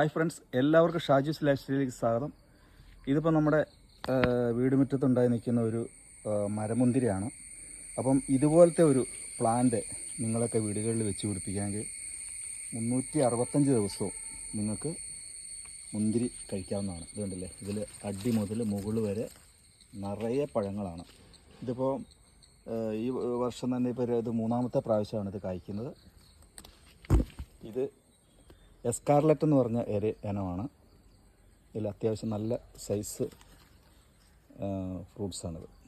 Hi friends എല്ലാവർക്കും Shaji's life സ്വാഗതം. ഇതിപ്പോൾ നമ്മുടെ വീട് വീടുമുറ്റത്തുണ്ടായി നിൽക്കുന്ന ഒരു മരമുന്തിരിയാണ്. അപ്പം ഇതുപോലത്തെ ഒരു പ്ലാന്റ് നിങ്ങളൊക്കെ വീടുകളിൽ വെച്ച് പിടിപ്പിക്കാമെങ്കിൽ മുന്നൂറ്റി അറുപത്തഞ്ച് ദിവസവും നിങ്ങൾക്ക് മുന്തിരി കഴിക്കാവുന്നതാണ്. ഇതുണ്ടല്ലേ ഇതിൽ അടി മുതൽ മുകളിൽ വരെ നിറയെ പഴങ്ങളാണ്. ഇതിപ്പോൾ ഈ വർഷം തന്നെ ഇപ്പോൾ ഇത് മൂന്നാമത്തെ പ്രാവശ്യമാണ് ഇത് കായ്ക്കുന്നത്. ഇത് എസ്കാർലറ്റ് എന്ന് പറഞ്ഞ ഒരു ഇനമാണ്. ഇതിൽ അത്യാവശ്യം നല്ല സൈസ് ഫ്രൂട്ട്സാണിത്